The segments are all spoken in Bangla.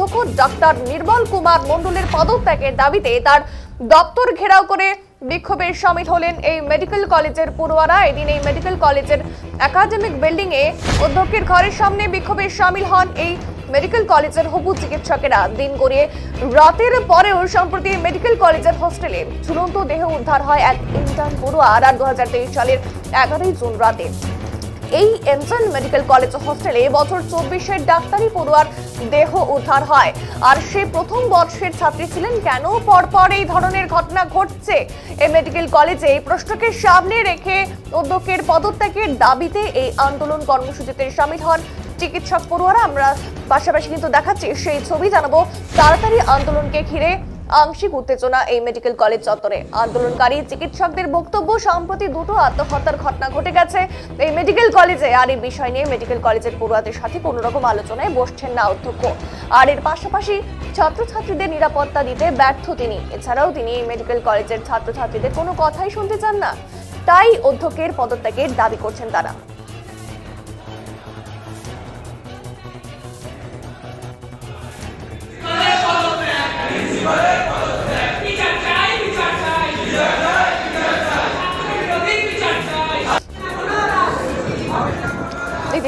অধ্যক্ষ ডাক্তার নির্মল কুমার মণ্ডলের পদত্যাগের দাবিতে তার দপ্তর ঘেরাও করে বিক্ষোভের সামিল হলেন এই মেডিকেল কলেজের পড়ুয়ারা। এদিন এই মেডিকেল কলেজের একাডেমিক বিল্ডিং এ অধ্যক্ষের ঘরের সামনে বিক্ষোভে সামিল হন এই মেডিকেল কলেজের হবু চিকিৎসকেরা। দিন গড়িয়ে রাতের পরেও সম্প্রতি মেডিকেল কলেজের হোস্টেলে ঝুলন্ত দেহ উদ্ধার হয় এক ইন্টার্ন পড়ুয়ার আর দু হাজার তেইশ সালের এগারোই জুন রাতে। এই এমসন মেডিকেল কলেজ হোস্টেলে বছর চব্বিশের ডাক্তারি পড়ুয়ার দেহ উদ্ধার হয়। আর সে প্রথম বর্ষের ছাত্রী ছিলেন কেন? পরপর এই ধরনের ঘটনা ঘটছে। এই মেডিকেল কলেজে এই প্রশ্নকে সামনে রেখে অধ্যক্ষের পদত্যাগের দাবিতে এই আন্দোলন কর্মসূচিতে সামিল হন চিকিৎসক পড়ুয়ারা। আমরা পাশাপাশি কিন্তু দেখাচ্ছি, সেই ছবি জানাব। তাড়াতাড়ি আন্দোলনকে ঘিরে আংশিক উত্তেজনা এই মেডিকেল কলেজ চত্বরে। আন্দোলনকারী চিকিৎসকদের বক্তব্য, সম্প্রতি দুটো আত্মহত্যার ঘটনা ঘটে গেছে। এই মেডিকেল কলেজে আর এই বিষয় নিয়ে মেডিকেল কলেজের পড়ুয়াদের সাথে কোনো রকম আলোচনায় বসছেন না অধ্যক্ষ। আর এর পাশাপাশি ছাত্রছাত্রীদের নিরাপত্তা দিতে ব্যর্থ তিনি। এছাড়াও তিনি এই মেডিকেল কলেজের ছাত্রছাত্রীদের কোনো কথাই শুনতে চান না। তাই অধ্যক্ষের পদত্যাগের দাবি করছেন তারা।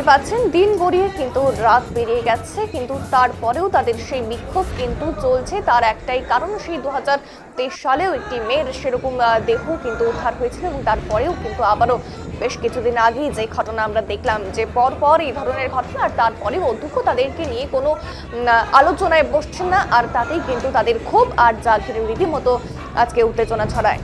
দেখতে পাচ্ছেন, দিন গড়িয়ে কিন্তু রাত বেরিয়ে গেছে, কিন্তু তারপরেও তাদের সেই বিক্ষোভ কিন্তু চলছে। তার একটাই কারণ, সেই দু হাজার তেইশ সালেও একটি মেয়ের সেরকম দেহ কিন্তু উদ্ধার হয়েছিল এবং তারপরেও কিন্তু আবারও বেশ কিছুদিন আগেই যে ঘটনা আমরা দেখলাম যে পর পর এই ধরনের ঘটনা আর তারপরেও অধ্যক্ষ তাদেরকে নিয়ে কোনো আলোচনায় বসছেন না, আর তাতেই কিন্তু তাদের ক্ষোভ আর যা ঘিরে রীতিমতো আজকে উত্তেজনা ছড়ায়।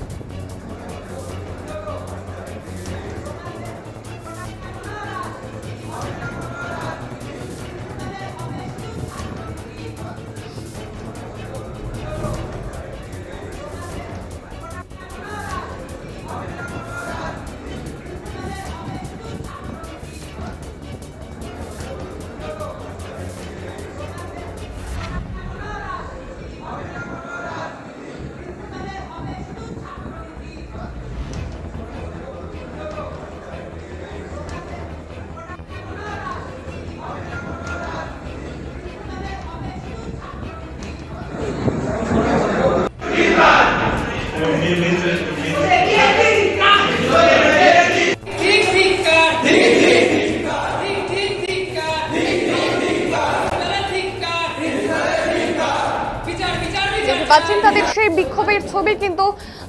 পাচ্ছেন তাদের সেই বিক্ষোভের ছবি, কিন্তু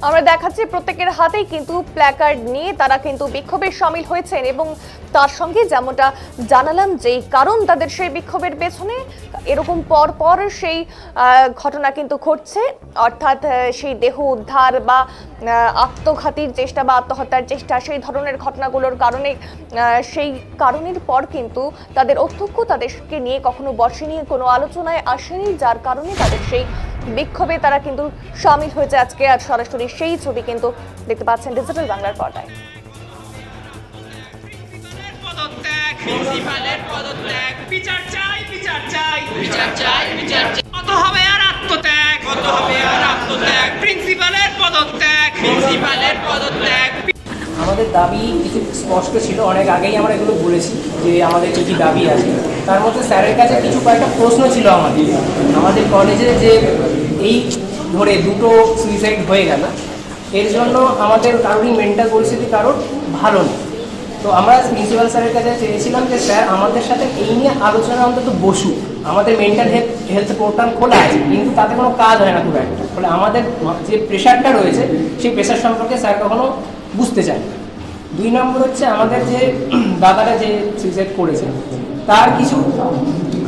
আমরা দেখাচ্ছি প্রত্যেকের হাতেই কিন্তু প্ল্যাকার্ড নিয়ে তারা কিন্তু বিক্ষোভে সামিল হয়েছেন এবং তার সঙ্গে যেমনটা জানালাম যে কারণ তাদের সেই বিক্ষোভের পেছনে, এরকম পর পর সেই ঘটনা কিন্তু ঘটছে। অর্থাৎ সেই দেহ উদ্ধার বা আত্মঘাতীর চেষ্টা বা আত্মহত্যার চেষ্টা, সেই ধরনের ঘটনাগুলোর কারণে সেই কারণের পর কিন্তু তাদের অধ্যক্ষ তাদেরকে নিয়ে কখনো বসেনি, কোনো আলোচনায় আসেনি, যার কারণে তাদের সেই বিক্ষোভে তারা কিন্তু সামিল হয়েছে আজকে আর সরাসরি সেই ছবি কিন্তু দেখতে পাচ্ছেন ডিজিটাল বাংলার পর্দায়। পদত্যাগ প্রিন্সিপালের পদত্যাগ। বিচার চাই বিচার চাই। বিচার চাই বিচার চাই। কত হবে আর আত্মত্যাগ? কত হবে আর আত্মত্যাগ? প্রিন্সিপালের পদত্যাগ। প্রিন্সিপালের পদত্যাগ। আমাদের দাবি কিছু স্পষ্ট ছিল অনেক আগেই আমরা এগুলো বলেছি যে আমাদের কী কী দাবি আছে। তার মধ্যে স্যারের কাছে কিছু কয়েকটা প্রশ্ন ছিল আমাদের। আমাদের কলেজে যে এই ধরে দুটো সুইসাইড হয়ে গেল। এর জন্য আমাদের কারোরই মেন্টাল পরিস্থিতি কারোর ভালো নেই। তো আমরা প্রিন্সিপাল স্যারের কাছে চেয়েছিলাম যে, স্যার, আমাদের সাথে এই নিয়ে আলোচনা অন্তত বসুক আমাদের মেন্টাল হেলথ হেলথ পোর্টাল খোলা আছে, কিন্তু তাতে কোনো কাজ হয় না খুব একটা। ফলে আমাদের যে প্রেশারটা রয়েছে, সেই প্রেশার সম্পর্কে স্যার কখনো বুঝতে চায় না। দুই নম্বর হচ্ছে আমাদের যে দাদারা যে সুইসাইড করেছে, তার কিছু,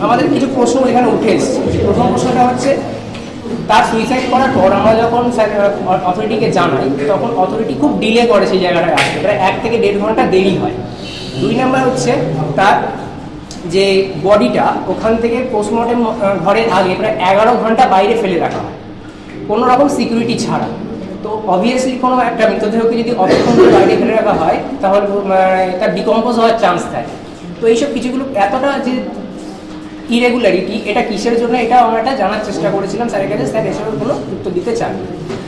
আমাদের কিছু প্রশ্ন এখানে উঠে এসেছে। প্রথম প্রশ্নটা হচ্ছে তার সুইসাইড করার পর আমরা যখন অথরিটিকে জানাই, তখন অথরিটি খুব ডিলে করে সেই জায়গাটায় আসতে। প্রায় এক থেকে দেড় ঘণ্টা দেরি হয়। দুই নাম্বার হচ্ছে তার যে বডিটা ওখান থেকে পোস্টমর্টেম ঘরের আগে প্রায় এগারো ঘণ্টা বাইরে ফেলে রাখা হয়। কোনো রকম সিকিউরিটি ছাড়া। তো অবভিয়াসলি কোনো একটা মৃতদেহকে যদি অতক্ষণ বাইরে ফেলে রাখা হয়, তাহলে তার ডিকম্পোজ হওয়ার চান্স থাকে তো এইসব কিছুগুলো এতটা যে ইরেগুলারিটি এটা কিসের জন্য? এটা আমরা একটা জানার চেষ্টা করেছিলাম স্যারের কাছে, স্যার এসবের কোনো উত্তর দিতে চান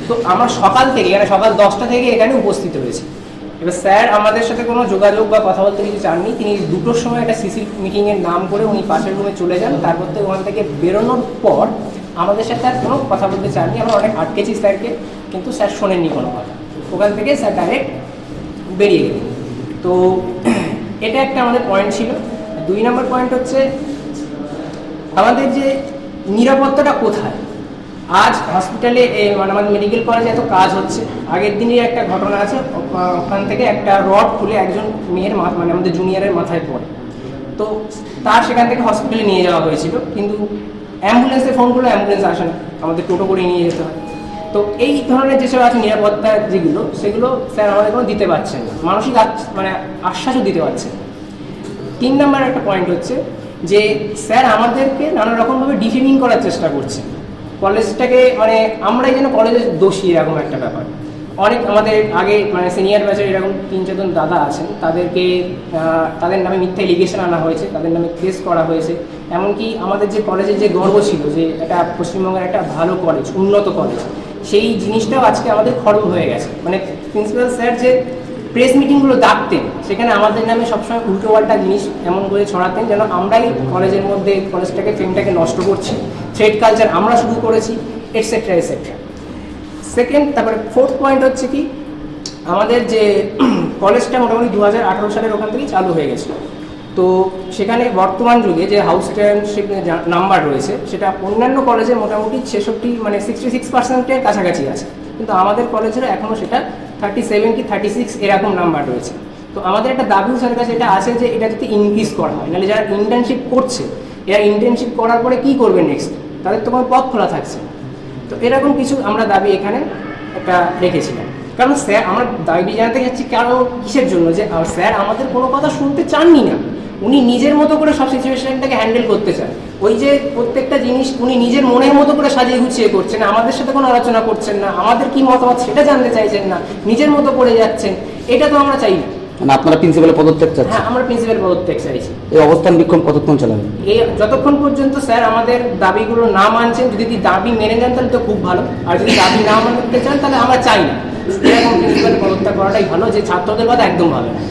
তো আমরা সকাল থেকে মানে সকাল দশটা থেকে এখানে উপস্থিত হয়েছি এবার স্যার আমাদের সাথে কোনো যোগাযোগ বা কথা বলতে কিছু চাননি। তিনি দুটোর সময় একটা সিসি মিটিংয়ের নাম করে উনি পাশের রুমে চলে যান। তারপর থেকে ওখান থেকে বেরোনোর পর আমাদের সাথে আর কোনো কথা বলতে চাননি। আমরা অনেক আটকেছি স্যারকে, কিন্তু স্যার শোনেননি কোনো কথা। ওখান থেকে স্যার ডাইরেক্ট বেরিয়ে গেলেন। তো এটা একটা আমাদের পয়েন্ট ছিল। দুই নম্বর পয়েন্ট হচ্ছে আমাদের যে নিরাপত্তাটা কোথায়? আজ হসপিটালে মানে আমাদের মেডিকেল কলেজে এত কাজ হচ্ছে। আগের দিনই একটা ঘটনা আছে ওখান থেকে একটা রড খুলে একজন মেয়ের মাথা মানে আমাদের জুনিয়রের মাথায় পড়ে। তো তার সেখান থেকে হসপিটালে নিয়ে যাওয়া হয়েছিল, কিন্তু অ্যাম্বুলেন্সে ফোন করলে অ্যাম্বুলেন্স আসে না আমাদের টোটো করে নিয়ে যেতে হয়। তো এই ধরনের যেসব আছে নিরাপত্তা যেগুলো, সেগুলো স্যার আমাদের কোনো দিতে পারছেন না। মানসিক মানে আশ্বাসও দিতে পারছেন তিন নম্বর একটা পয়েন্ট হচ্ছে যে স্যার আমাদেরকে নানা রকমভাবে ডিফেমিং করার চেষ্টা করছে। কলেজটাকে মানে আমরাই যেন কলেজের দোষী এরকম একটা ব্যাপার। অনেক আমাদের আগে মানে সিনিয়র ব্যাচের এরকম তিন চারজন দাদা আছেন, তাদেরকে তাদের নামে মিথ্যা এলিগেশন আনা হয়েছে, তাদের নামে কেস করা হয়েছে। এমনকি আমাদের যে কলেজের যে গর্ব ছিল যে এটা পশ্চিমবঙ্গের একটা ভালো কলেজ উন্নত কলেজ সেই জিনিসটাও আজকে আমাদের খর্ব হয়ে গেছে। মানে প্রিন্সিপাল স্যার যে প্রেস মিটিংগুলো ডাকতেন, সেখানে আমাদের নামে সবসময় উল্টো পাল্টা জিনিস এমন করে ছড়াতেন যেন আমরাই কলেজের মধ্যে, কলেজটাকে, ফেমটাকে নষ্ট করছি থ্রেড কালচার আমরা শুরু করেছি এটসেট্রা এটসেট্রা সেকেন্ড তারপরে ফোর্থ পয়েন্ট হচ্ছে কি, আমাদের যে কলেজটা মোটামুটি দু হাজার আঠারো সালের ওখান থেকেই চালু হয়ে গেছে। তো সেখানে বর্তমান যুগে যে হাউস ট্রেনশিপ নাম্বার রয়েছে, সেটা অন্যান্য কলেজে মোটামুটি ছেষট্টি মানে সিক্সটি সিক্স পার্সেন্টের কাছাকাছি আছে। কিন্তু আমাদের কলেজের এখনও সেটা থার্টি সেভেন কি থার্টি সিক্স এরকম নাম্বার রয়েছে। তো আমাদের একটা দাবি স্যারের কাছে এটা আছে যে এটা যাতে ইনক্রিজ করা হয়, নাহলে যারা ইন্টার্নশিপ করছে, এরা ইন্টার্নশিপ করার পরে কি করবে নেক্সট তাদের তো কোনো পথ খোলা থাকছে তো এরকম কিছু আমরা দাবি এখানে একটা রেখেছিলাম। কারণ স্যার, আমরা দাবি জানাতে যাচ্ছি কারণ কিসের জন্য? যে স্যার আমাদের কোনো কথা শুনতে চাননি না। উনি নিজের মতো করে সব সিচুয়েশনটাকে হ্যান্ডেল করতে চান। ওই যে প্রত্যেকটা জিনিস উনি নিজের মনের মতো করে সাজিয়ে গুছিয়ে করছেন আমাদের সাথে কোনো আলোচনা করছেন না আমাদের কি মতামত সেটা জানতে চাইছেন না নিজের মতো করে যাচ্ছেন এটা তো আমরা চাই না। মানে আপনারা প্রিন্সিপালের পদত্যাগ চাচ্ছেন? হ্যাঁ আমরা প্রিন্সিপাল পদত্যাগ চাইছি। এই অবস্থান বিক্ষোভ কতক্ষণ চালাবেন? এই যতক্ষণ পর্যন্ত স্যার আমাদের দাবিগুলো না মানছেন যদি দাবি মেনে নেন তাহলে তো খুব ভালো। আর যদি দাবি না মানতে চান তাহলে আমরা চাই না। এরকম প্রিন্সিপাল পদত্যাগ করাটাই ভালো যে ছাত্রদের কথা একদম ভালো না।